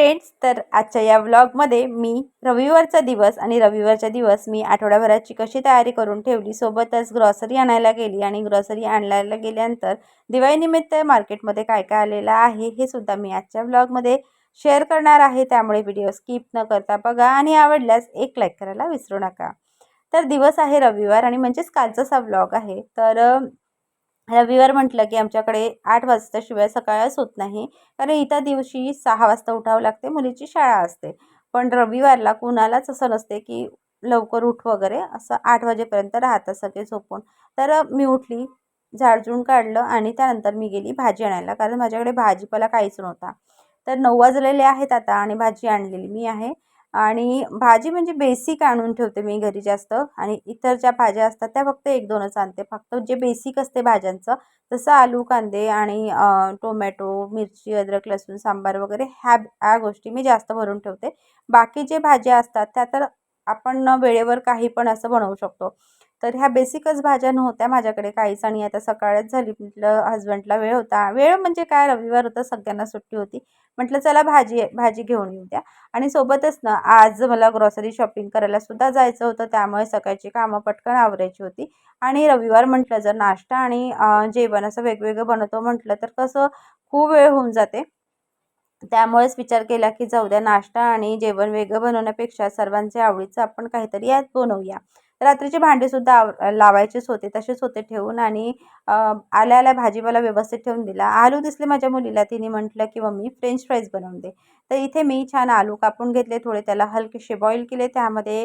Friends तर आजच्या या व्लॉगमध्ये मी रविवारचा दिवस आणि रविवारचा दिवस मी आठवड्याभराची कशी तयारी करून ठेवली सोबतच ग्रॉसरी आणायला गेली आणि ग्रॉसरी आणायला गेल्यानंतर दिवाळीनिमित्त मार्केटमध्ये काय काय आलेलं आहे हे सुद्धा मी आजच्या व्लॉगमध्ये शेअर करणार आहे. त्यामुळे व्हिडिओ स्किप न करता बघा आणि आवडल्यास एक लाईक करायला विसरू नका. तर दिवस आहे रविवार आणि म्हणजेच कालचाच हा व्लॉग आहे. तर रविवार म्हटलं की आमच्याकडे आठ वाजताशिवाय सकाळच होत नाही. कारण इतर दिवशी सहा वाजता उठावं लागते मुलीची शाळा असते. पण रविवारला कुणालाच असं नसते की लवकर उठ वगैरे असं आठ वाजेपर्यंत राहतात सगळे झोपून. तर मी उठली झाडझूड काढलं आणि त्यानंतर मी गेली भाजी आणायला. कारण माझ्याकडे भाजीपाला काहीच नव्हता. तर नऊ वाजलेले आहेत आता आणि भाजी आणलेली मी आहे. आणि भाजी म्हणजे बेसिक आणून ठेवते मी घरी जास्त. आणि इतर ज्या भाज्या असतात त्या फक्त एक दोनच आणते. फक्त जे बेसिक असते भाज्यांचं जसं आलू कांदे आणि टोमॅटो मिरची अद्रक लसूण सांबार वगैरे ह्या ह्या गोष्टी मी जास्त भरून ठेवते. बाकी जे भाज्या असतात त्या तर आपण वेळेवर काही पण असं बनवू शकतो. तर ह्या बेसिकच भाज्या नव्हत्या माझ्याकडे काहीच आणि आता सकाळच झाली. म्हटलं हजबंडला वेळ होता. वेळ म्हणजे काय? रविवार होता सगळ्यांना सुट्टी होती. म्हटलं चला भाजी भाजी घेऊन येऊ द्या आणि सोबतच ना आज मला ग्रॉसरी शॉपिंग करायला सुद्धा जायचं होतं. त्यामुळे सकाळची कामं पटकन आवरायची होती. आणि रविवार म्हटलं जर नाश्ता आणि जेवण असं वेगवेगळं बनवतो म्हटलं तर कसं? खूप वेळ होऊन जाते. त्यामुळेच विचार केला की जाऊ द्या नाश्ता आणि जेवण वेगळं बनवण्यापेक्षा सर्वांचे आवडीचं आपण काहीतरी यात बनवूया. रात्रीचे भांडेसुद्धा आव लावायचेच होते तसेच होते ठेवून आणि आल्या आल्या भाजीपाला व्यवस्थित ठेवून दिला. आलू दिसले माझ्या मुलीला तिने म्हटलं की मम्मी फ्रेंच फ्राईज बनवून दे. तर इथे मी छान आलू कापून घेतले थोडे त्याला हलकेसे बॉईल केले त्यामध्ये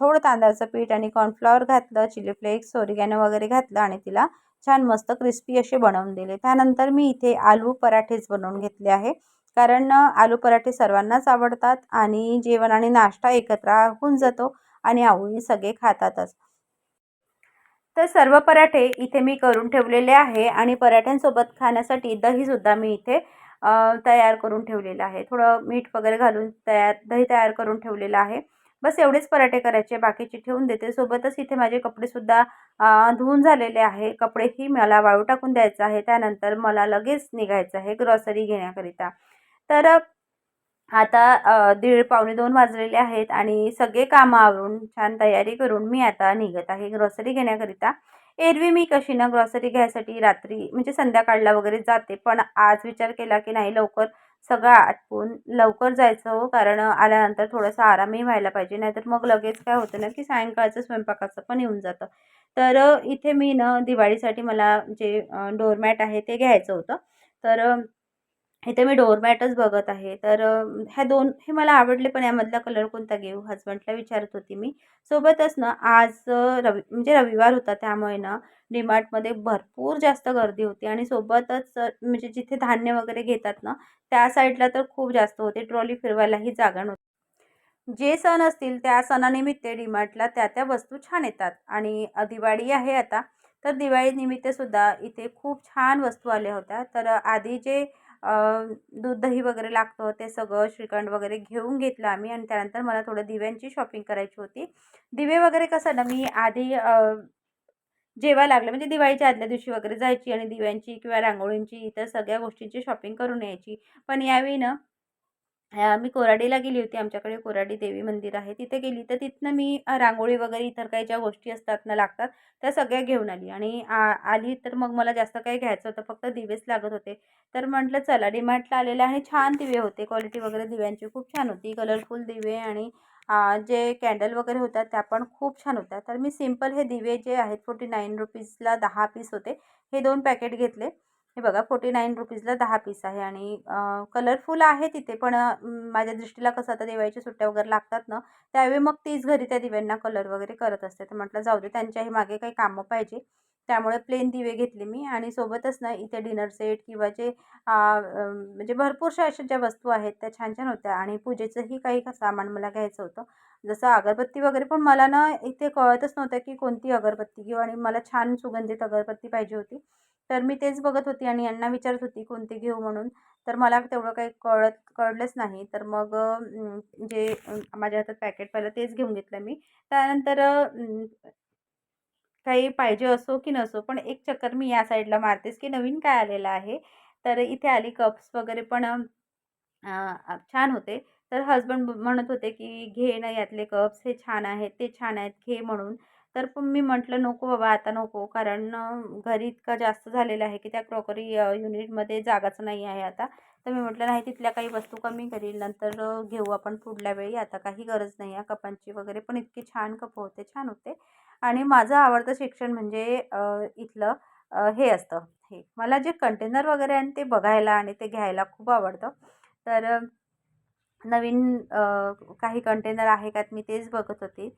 थोडं तांदळाचं पीठ आणि कॉर्नफ्लॉवर घातलं चिली फ्लेक्स ओरिगॅनो वगैरे घातलं आणि तिला छान मस्त क्रिस्पी असे बनवून दिले. त्यानंतर मी इथे आलू पराठेच बनवून घेतले आहे. कारण आलू पराठे सर्वांनाच आवडतात आणि जेवण आणि नाश्ता एकत्र होऊन जातो आणि आवडीने सगळे खातातच. तर सर्व पराठे इथे मी करून ठेवलेले आहे आणि पराठ्यांसोबत खाण्यासाठी दहीसुद्धा मी इथे तयार करून ठेवलेलं आहे. थोडं मीठ वगैरे घालून तयार दही तयार करून ठेवलेलं आहे. बस एवढेच पराठे करायचे बाकीचे ठेवून देते. सोबतच इथे माझे कपडेसुद्धा धुवून झालेले आहे. कपडेही मला वाळू टाकून द्यायचं आहे. त्यानंतर मला लगेच निघायचं आहे ग्रॉसरी घेण्याकरिता. तर आता दीड पावणे दोन वाजलेले आहेत आणि सगळे कामं आवरून छान तयारी करून मी आता निघत आहे ग्रॉसरी घेण्याकरिता. एरवी मी कशी ना ग्रॉसरी घ्यायसाठी रात्री म्हणजे संध्याकाळला वगैरे जाते पण आज विचार केला की नाही लवकर सगळं आटपून लवकर जायचं हो कारण आल्यानंतर थोडंसं आरामही व्हायला पाहिजे नाहीतर मग लगेच काय होतं ना की सायंकाळचं स्वयंपाकाचं पण येऊन जातं. तर इथे मी ना दिवाळीसाठी मला जे डोरमॅट आहे ते घ्यायचं होतं. तर इथे मी डोरमॅटच बघत आहे. तर ह्या दोन हे मला आवडले पण यामधला कलर कोणता घेऊ? हजबंडला विचारत होती मी. सोबतच ना आज रवि म्हणजे रविवार होता त्यामुळे ना डीमार्टमध्ये भरपूर जास्त गर्दी होती आणि सोबतच म्हणजे जिथे धान्य वगैरे घेतात ना त्या साईडला तर खूप जास्त होते. ट्रॉली फिरवायलाही जागा नव्हती. जे सण असतील त्या सणानिमित्त डीमार्टला त्या त्या वस्तू छान येतात. आणि दिवाळी आहे आता तर दिवाळीनिमित्तसुद्धा इथे खूप छान वस्तू आल्या होत्या. तर आधी जे दूध दही वगैरे लागतं ते सगळं श्रीखंड वगैरे घेऊन घेतलं आम्ही आणि त्यानंतर मला थोडं दिव्यांची शॉपिंग करायची होती. दिवे वगैरे कसं ना मी आधी जेव्हा लागलं. म्हणजे दिवाळीच्या आदल्या दिवशी वगैरे जायची आणि दिव्यांची किंवा रांगोळींची इतर सगळ्या गोष्टींची शॉपिंग करून यायची. पण यावेळी ना मी कोराडीला गेली होती. आमच्याकडे कोराडी देवी मंदिर आहे. तिथे गेली तर तिथनं मी रांगोळी वगैरे इतर काही ज्या गोष्टी असतात ना लागतात त्या सगळ्या घेऊन आली. आणि आ आली तर मग मला जास्त काही घ्यायचं होतं. फक्त दिवेच लागत होते. तर म्हटलं चला डिमार्टला आलेले आणि छान दिवे होते. क्वालिटी वगैरे दिव्यांची खूप छान होती. कलरफुल दिवे आणि जे कॅन्डल वगैरे होता त्या पण खूप छान होत्या. तर मी सिंपल हे दिवे जे आहेत फोर्टी नाईन रुपीजला दहा पीस होते. हे दोन पॅकेट घेतले. हे बघा फोर्टी नाईन रुपीजला दहा पीस आहे आणि कलरफुल आहे तिथे पण माझ्या दृष्टीला कसं आता दिवाळीच्या सुट्ट्या वगैरे लागतात ना त्यावेळी मग तीच घरी त्या दिव्यांना कलर वगैरे करत असते. तर म्हटलं जाऊ दे त्यांच्याही मागे काही कामं पाहिजे. त्यामुळे प्लेन दिवे घेतले मी आणि सोबतच ना इथे डिनर सेट किंवा जे म्हणजे भरपूरशा अशा ज्या वस्तू आहेत त्या छान छान होत्या आणि पूजेचंही काही सामान मला घ्यायचं होतं. जसं अगरबत्ती वगैरे पण मला ना इथे कळतच नव्हतं की कोणती अगरबत्ती घेऊ आणि मला छान सुगंधित अगरबत्ती पाहिजे होती. तर मी तेच बघत होती आणि यांना विचारत होती कोणती घेऊ म्हणून. तर मला तेवढं काही कळत कळलंच नाही. तर मग जे माझ्या हातात पॅकेट पहिलं तेच घेऊन घेतलं मी. त्यानंतर काही पाहिजे असो की नसो पण एक चक्कर मी या साईडला मारतेस की नवीन काय आलेलं आहे. तर इथे आली कप्स वगैरे पण छान होते. तर हजबंड म्हणत होते की घे ना यातले कप्स हे छान आहेत ते छान आहेत घे म्हणून. तर पण मी म्हटलं नको बाबा आता नको कारण घरी इतका जास्त झालेलं आहे की त्या क्रॉकरी युनिटमध्ये जागाच नाही आहे आता. तर मी म्हटलं नाही तिथल्या काही वस्तू कमी करील नंतर घेऊ आपण पुढल्या वेळी आता काही गरज नाही आहे कपांची वगैरे पण इतकी छान कप होते छान होते. आणि माझं आवडतं शिक्षण म्हणजे इथलं हे असतं. हे मला जे कंटेनर वगैरे आहे ते बघायला आणि ते घ्यायला खूप आवडतं. तर नवीन काही कंटेनर आहे का मी तेच बघत होते.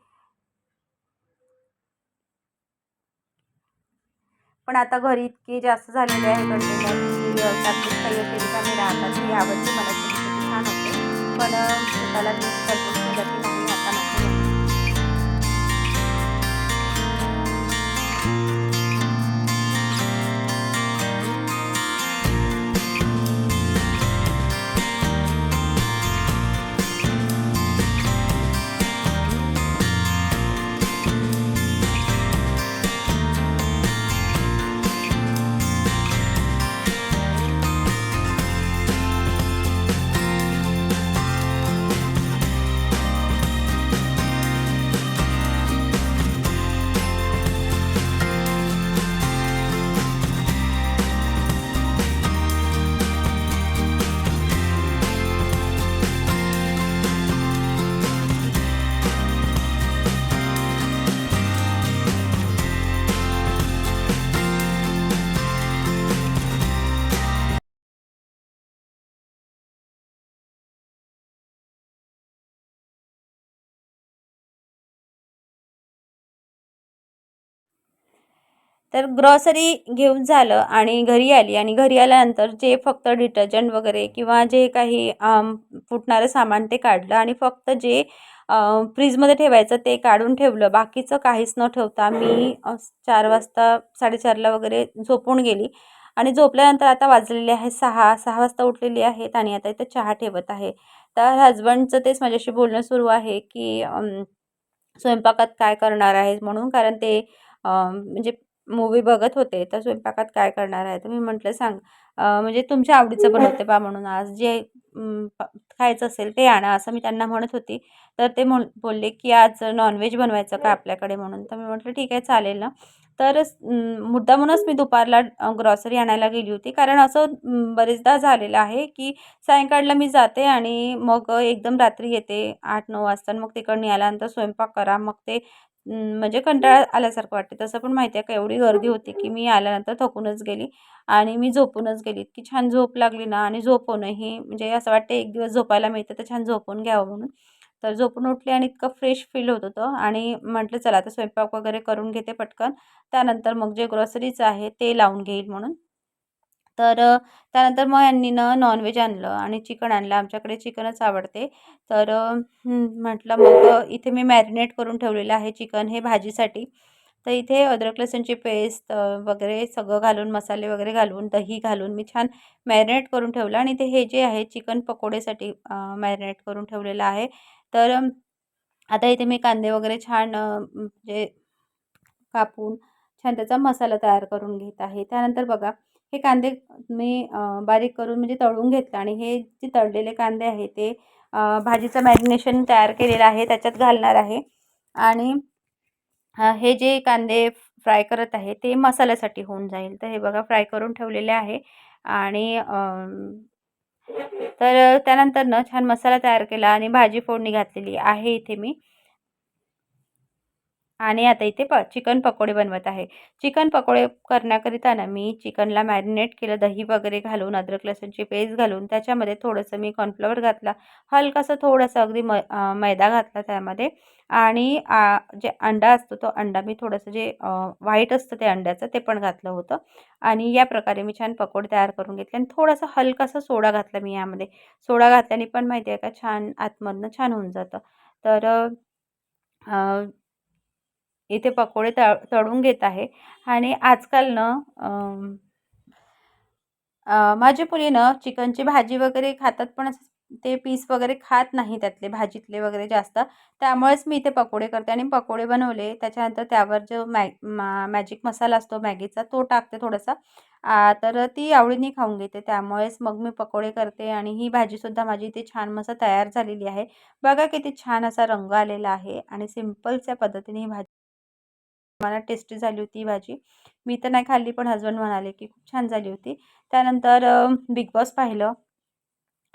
पण आता घरी इतके जास्त झालेले आहे कंटेनर काही राहतात ही आवडते मला. छान होते. पण त्याला मी तर ग्रॉसरी घेऊन झालं आणि घरी आली आणि घरी आल्यानंतर जे फक्त डिटर्जंट वगैरे किंवा जे काही फुटणारं सामान ते काढलं आणि फक्त जे फ्रीजमध्ये ठेवायचं ते काढून ठेवलं. बाकीचं काहीच न ठेवता मी चार वाजता साडेचारला वगैरे झोपून गेली आणि झोपल्यानंतर आता वाजलेले आहे सहा सहा वाजता उठलेली आहेत आणि आता इथं चहा ठेवत आहे. तर हजबंडचं तेच माझ्याशी बोलणं सुरू आहे की स्वयंपाकात काय करणार आहे म्हणून कारण ते म्हणजे मूवी बघत होते तर स्वयंपाकात काय करणार आहे? तर मी म्हटलं सांग म्हणजे तुमच्या आवडीचं बनवते बा म्हणून आज जे खायचं असेल ते आणा असं मी त्यांना म्हणत होती. तर ते म्हण बोलले की आज नॉनव्हेज बनवायचं का आपल्याकडे म्हणून? तर मी म्हटलं ठीक आहे चालेल ना. तर अं, मुद्दामूनच मी दुपारला ग्रॉसरी आणायला गेली होती. कारण असं बरेचदा झालेलं आहे की सायंकाळला मी जाते आणि मग एकदम रात्री येते आठ नऊ वाजता मग तिकडनं आल्यानंतर स्वयंपाक करा. मग ते म्हणजे कंटाळा आल्यासारखं वाटते. तसं पण माहिती आहे का एवढी गर्दी होती की मी आल्यानंतर थकूनच गेली आणि मी झोपूनच गेली. इतकी छान झोप लागली ना आणि झोपूनही म्हणजे असं वाटतं एक दिवस झोपायला मिळतं तर छान झोपून घ्यावं म्हणून. तर झोपून उठली आणि इतकं फ्रेश फील होत होतं आणि म्हटलं चला आता स्वयंपाक वगैरे करून घेते पटकन. त्यानंतर मग जे ग्रॉसरीचं आहे ते लावून घेईल म्हणून. तर त्यानंतर मग यांनी ना नॉनव्हेज आणलं आणि चिकन आणलं. आमच्याकडे चिकनच आवडते. तर म्हटलं मग इथे मी मॅरिनेट करून ठेवलेलं आहे चिकन हे भाजीसाठी. तर इथे अद्रक लसूणची पेस्ट वगैरे सगळं घालून मसाले वगैरे घालून दही घालून मी छान मॅरिनेट करून ठेवलं आणि ते हे जे आहे चिकन पकोडेसाठी मॅरिनेट करून ठेवलेलं आहे. तर आता इथे मी कांदे वगैरे छान म्हणजे कापून छान त्याचा मसाला तयार करून घेत आहे. त्यानंतर बघा हे कांदे मी बारीक करून म्हणजे तळून घेतलं आणि हे जे तळलेले कांदे आहे ते भाजीचं मॅरिनेशन तयार केलेलं आहे त्याच्यात घालणार आहे. आणि हे जे कांदे फ्राय करत आहे ते मसाल्यासाठी होऊन जाईल. तर हे बघा फ्राय करून ठेवलेले आहे आणि तर त्यानंतर ना छान मसाला तयार केला आणि भाजी फोडणी घातलेली आहे इथे मी. आणि आता इथे प चिकन पकोडे बनवत आहे. चिकन पकोडे करण्याकरिता ना मी चिकनला मॅरिनेट केलं दही वगैरे घालून अद्रक लसूणची पेस्ट घालून त्याच्यामध्ये थोडंसं मी कॉर्नफ्लॉवर घातला. हलकासा थोडंसं अगदी म मैदा घातला त्यामध्ये. आणि आ, जे अंडा असतो तो अंडा मी थोडंसं जे व्हाईट असतं ते अंड्याचं ते पण घातलं होतं. आणि या प्रकारे मी छान पकोडे तयार करून घेतले आणि थोडासा हलकासा सोडा घातला मी यामध्ये. सोडा घातल्याने पण माहिती आहे का छान आतमधनं छान होऊन जातं. तर इथे पकोडे तळ तळून घेत आहे. आणि आजकाल ना अम, मुली ना चिकनची भाजी वगैरे खातात पण असं ते पीस वगैरे खात नाही त्यातले भाजीतले वगैरे जास्त. त्यामुळेच मी इथे पकोडे करते आणि पकोडे बनवले. त्याच्यानंतर त्यावर जो मॅ मा मॅजिक मसाला असतो मॅगीचा तो टाकते थोडासा. तर ती आवडीने खाऊन घेते. त्यामुळेच मग मी पकोडे करते आणि ही भाजीसुद्धा माझी इथे छान मस्त तयार झालेली आहे. बघा किती छान असा रंग आलेला आहे आणि सिम्पलच्या पद्धतीने ही भाजी मला टेस्टी झाली होती ही भाजी. मी तर नाही खाल्ली पण हजबंड म्हणाले की खूप छान झाली होती. त्यानंतर बिग बॉस पाहिलं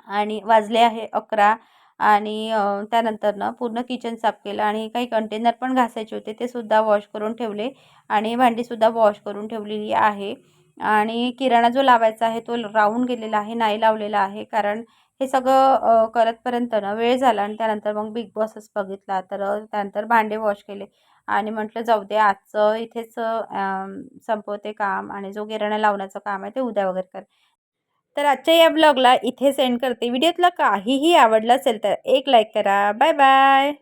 आणि वाजले आहे अकरा आणि त्यानंतर ना पूर्ण किचन साफ केलं आणि काही कंटेनर पण घासायचे होते ते सुद्धा वॉश करून ठेवले आणि भांडीसुद्धा वॉश करून ठेवलेली आहे. आणि किराणा जो लावायचा आहे तो राहून गेलेला आहे नाही लावलेला आहे. कारण हे सगळं करतपर्यंत ना वेळ झाला आणि त्यानंतर मग बिग बॉसच बघितला. तर त्यानंतर भांडे वॉश केले आणि म्हटलं जाऊ दे आजचं इथेच संपवते काम आणि जो किराणा लावण्याचं काम आहे ते उद्या वगैरे कर. तर आजच्या या ब्लॉगला इथे सेंड करते. व्हिडिओतला काहीही आवडलं असेल तर एक लाईक करा. Bye bye.